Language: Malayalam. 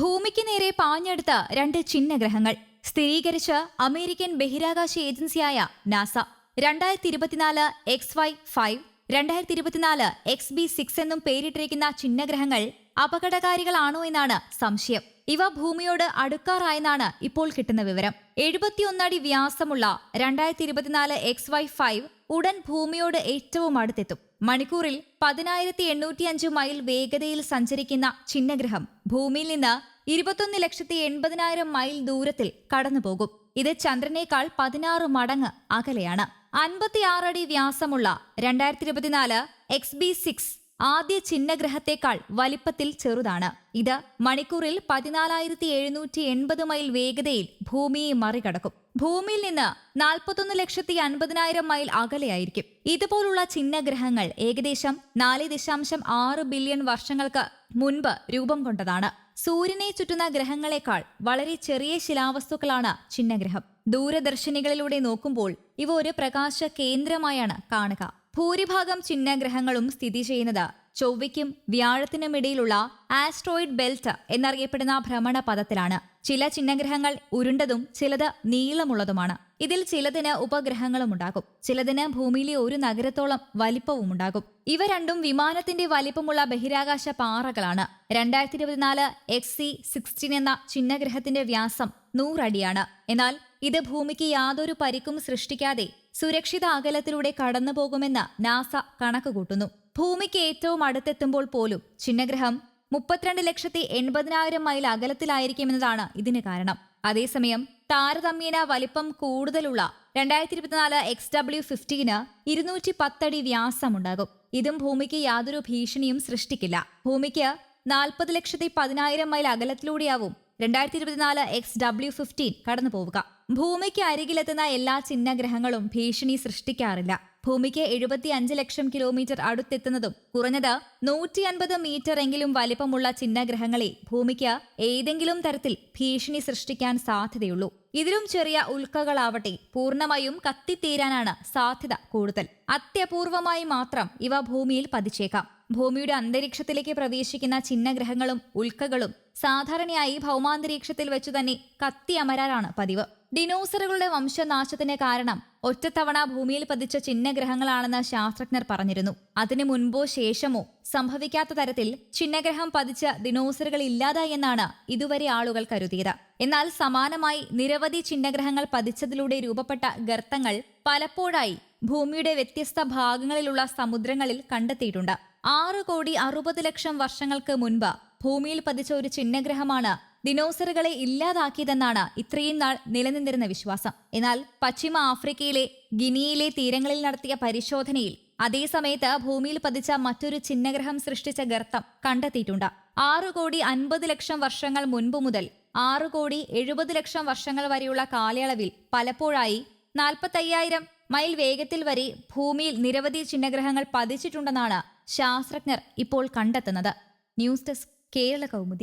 ഭൂമിക്ക് നേരെ പാഞ്ഞെടുത്ത രണ്ട് ചിഹ്നഗ്രഹങ്ങൾ സ്ഥിരീകരിച്ച് അമേരിക്കൻ ബഹിരാകാശ ഏജൻസിയായ നാസ. രണ്ടായിരത്തി ഇരുപത്തിനാല് എക്സ് വൈ ഫൈവ് രണ്ടായിരത്തി ഇരുപത്തിനാല് എക്സ് ബി സിക്സ് എന്നും പേരിട്ടിരിക്കുന്ന ചിഹ്നഗ്രഹങ്ങൾ അപകടകാരികളാണോ എന്നാണ് സംശയം. ഇവ ഭൂമിയോട് അടുക്കാറായെന്നാണ് ഇപ്പോൾ കിട്ടുന്ന വിവരം. എഴുപത്തിയൊന്നടി വ്യാസമുള്ള രണ്ടായിരത്തി ഇരുപത്തിനാല് എക്സ് വൈ ഫൈവ് ഉടൻ ഭൂമിയോട് ഏറ്റവും അടുത്തെത്തും. മണിക്കൂറിൽ പതിനായിരത്തി എണ്ണൂറ്റിയഞ്ച് മൈൽ വേഗതയിൽ സഞ്ചരിക്കുന്ന ചിഹ്നഗ്രഹം ഭൂമിയിൽ നിന്ന് ഇരുപത്തൊന്ന് ലക്ഷത്തി എൺപതിനായിരം മൈൽ ദൂരത്തിൽ കടന്നുപോകും. ഇത് ചന്ദ്രനേക്കാൾ പതിനാറ് മടങ്ങ് അകലെയാണ്. അൻപത്തിയാറടി വ്യാസമുള്ള രണ്ടായിരത്തി ഇരുപത്തിനാല് എക്സ് ബി സിക്സ് ആദ്യ ചിഹ്നഗ്രഹത്തേക്കാൾ വലിപ്പത്തിൽ ചെറുതാണ്. ഇത് മണിക്കൂറിൽ പതിനാലായിരത്തി എഴുന്നൂറ്റി എൺപത് മൈൽ വേഗതയിൽ ഭൂമിയെ മറികടക്കും. ഭൂമിയിൽ നിന്ന് നാൽപ്പത്തൊന്ന് ലക്ഷത്തി അൻപതിനായിരം മൈൽ അകലെയായിരിക്കും. ഇതുപോലുള്ള ചിഹ്നഗ്രഹങ്ങൾ ഏകദേശം നാല് ദശാംശം ആറ് ബില്യൺ വർഷങ്ങൾക്ക് മുൻപ് രൂപം കൊണ്ടതാണ്. സൂര്യനെ ചുറ്റുന്ന ഗ്രഹങ്ങളെക്കാൾ വളരെ ചെറിയ ശിലാവസ്തുക്കളാണ് ചിഹ്നഗ്രഹം. ദൂരദർശിനികളിലൂടെ നോക്കുമ്പോൾ ഇവ ഒരു പ്രകാശ കേന്ദ്രമായാണ് കാണുക. ഭൂരിഭാഗം ചിഹ്നഗ്രഹങ്ങളും സ്ഥിതി ചെയ്യുന്നത് ചൊവ്വയ്ക്കും വ്യാഴത്തിനുമിടയിലുള്ള ആസ്ട്രോയിഡ് ബെൽറ്റ് എന്നറിയപ്പെടുന്ന ഭ്രമണപഥത്തിലാണ്. ചില ചിഹ്നഗ്രഹങ്ങൾ ഉരുണ്ടതും ചിലത് നീളമുള്ളതുമാണ്. ഇതിൽ ചിലതിന് ഉപഗ്രഹങ്ങളും ഉണ്ടാകും ചിലതിന് ഭൂമിയിലെ ഒരു നഗരത്തോളം വലിപ്പവും ഉണ്ടാകും ഇവ രണ്ടും വിമാനത്തിന്റെ വലിപ്പമുള്ള ബഹിരാകാശ പാറകളാണ്. രണ്ടായിരത്തി ഇരുപത്തിനാല് എക്സ് സി സിക്സ്റ്റീൻ എന്ന ചിഹ്നഗ്രഹത്തിന്റെ വ്യാസം നൂറടിയാണ്. എന്നാൽ ഇത് ഭൂമിക്ക് യാതൊരു പരിക്കും സൃഷ്ടിക്കാതെ സുരക്ഷിത അകലത്തിലൂടെ കടന്നുപോകുമെന്ന് നാസ കണക്കുകൂട്ടുന്നു. ഭൂമിക്ക് ഏറ്റവും അടുത്തെത്തുമ്പോൾ പോലും ചിഹ്നഗ്രഹം മുപ്പത്തിരണ്ട് ലക്ഷത്തി എൺപതിനായിരം മൈൽ അകലത്തിലായിരിക്കുമെന്നതാണ് ഇതിന് കാരണം. അതേസമയം താരതമ്യേന വലിപ്പം കൂടുതലുള്ള രണ്ടായിരത്തി ഇരുപത്തിനാല് എക്സ് ഡബ്ല്യു ഫിഫ്റ്റീന് ഇരുന്നൂറ്റി പത്തടി വ്യാസമുണ്ടാകും. ഇതും ഭൂമിക്ക് യാതൊരു ഭീഷണിയും സൃഷ്ടിക്കില്ല. ഭൂമിക്ക് നാൽപ്പത് ലക്ഷത്തി പതിനായിരം മൈൽ അകലത്തിലൂടെയാവും രണ്ടായിരത്തി ഇരുപത്തിനാല് എക്സ് ഡബ്ല്യു ഫിഫ്റ്റീൻ കടന്നു പോവുക ഭൂമിക്ക് അരികിലെത്തുന്ന എല്ലാ ചിഹ്നഗ്രഹങ്ങളും ഭീഷണി സൃഷ്ടിക്കാറില്ല. ഭൂമിക്ക് എഴുപത്തി അഞ്ച് ലക്ഷം കിലോമീറ്റർ അടുത്തെത്തുന്നതും കുറഞ്ഞത് നൂറ്റി അൻപത് മീറ്റർ എങ്കിലും വലിപ്പമുള്ള ചിഹ്നഗ്രഹങ്ങളെ ഭൂമിക്ക് ഏതെങ്കിലും തരത്തിൽ ഭീഷണി സൃഷ്ടിക്കാൻ സാധ്യതയുള്ളൂ. ഇതിലും ചെറിയ ഉൽക്കകളാവട്ടെ പൂർണമായും കത്തിത്തീരാനാണ് സാധ്യത കൂടുതൽ. അത്യപൂർവമായി മാത്രം ഇവ ഭൂമിയിൽ പതിച്ചേക്കാം. ഭൂമിയുടെ അന്തരീക്ഷത്തിലേക്ക് പ്രവേശിക്കുന്ന ചിഹ്നഗ്രഹങ്ങളും ഉൽക്കകളും സാധാരണയായി ഭൗമാന്തരീക്ഷത്തിൽ വെച്ചു തന്നെ കത്തിയമരാറാണ് പതിവ്. ഡിനോസറുകളുടെ വംശനാശത്തിന് കാരണം ഒറ്റത്തവണ ഭൂമിയിൽ പതിച്ച ചിഹ്നഗ്രഹങ്ങളാണെന്ന് ശാസ്ത്രജ്ഞർ പറഞ്ഞിരുന്നു. അതിനു മുൻപോ ശേഷമോ സംഭവിക്കാത്ത തരത്തിൽ ചിഹ്നഗ്രഹം പതിച്ച ദിനോസറുകൾ ഇല്ലാതായി എന്നാണ് ഇതുവരെ ആളുകൾ കരുതിയത്. എന്നാൽ സമാനമായി നിരവധി ചിഹ്നഗ്രഹങ്ങൾ പതിച്ചതിലൂടെ രൂപപ്പെട്ട ഗർത്തങ്ങൾ പലപ്പോഴായി ഭൂമിയുടെ വ്യത്യസ്ത ഭാഗങ്ങളിലുള്ള സമുദ്രങ്ങളിൽ കണ്ടെത്തിയിട്ടുണ്ട്. ആറ് കോടി അറുപത് ലക്ഷം വർഷങ്ങൾക്ക് മുൻപ് ഭൂമിയിൽ പതിച്ച ഒരു ചിഹ്നഗ്രഹമാണ് ദിനോസറുകളെ ഇല്ലാതാക്കിയതെന്നാണ് ഇത്രയും നാൾ നിലനിന്നിരുന്ന വിശ്വാസം. എന്നാൽ പശ്ചിമ ആഫ്രിക്കയിലെ ഗിനിയിലെ തീരങ്ങളിൽ നടത്തിയ പരിശോധനയിൽ അതേ സമയത്ത് ഭൂമിയിൽ പതിച്ച മറ്റൊരു ചിഹ്നഗ്രഹം സൃഷ്ടിച്ച ഗർത്തം കണ്ടെത്തിയിട്ടുണ്ട്. ആറ് കോടി അൻപത് ലക്ഷം വർഷങ്ങൾ മുൻപ് മുതൽ ആറ് കോടി എഴുപത് ലക്ഷം വർഷങ്ങൾ വരെയുള്ള കാലയളവിൽ പലപ്പോഴായി നാൽപ്പത്തയ്യായിരം മൈൽ വേഗത്തിൽ വരെ ഭൂമിയിൽ നിരവധി ചിഹ്നഗ്രഹങ്ങൾ പതിച്ചിട്ടുണ്ടെന്നാണ് ശാസ്ത്രജ്ഞർ ഇപ്പോൾ കണ്ടെത്തുന്നത്. News desk Kerala Kaumudi.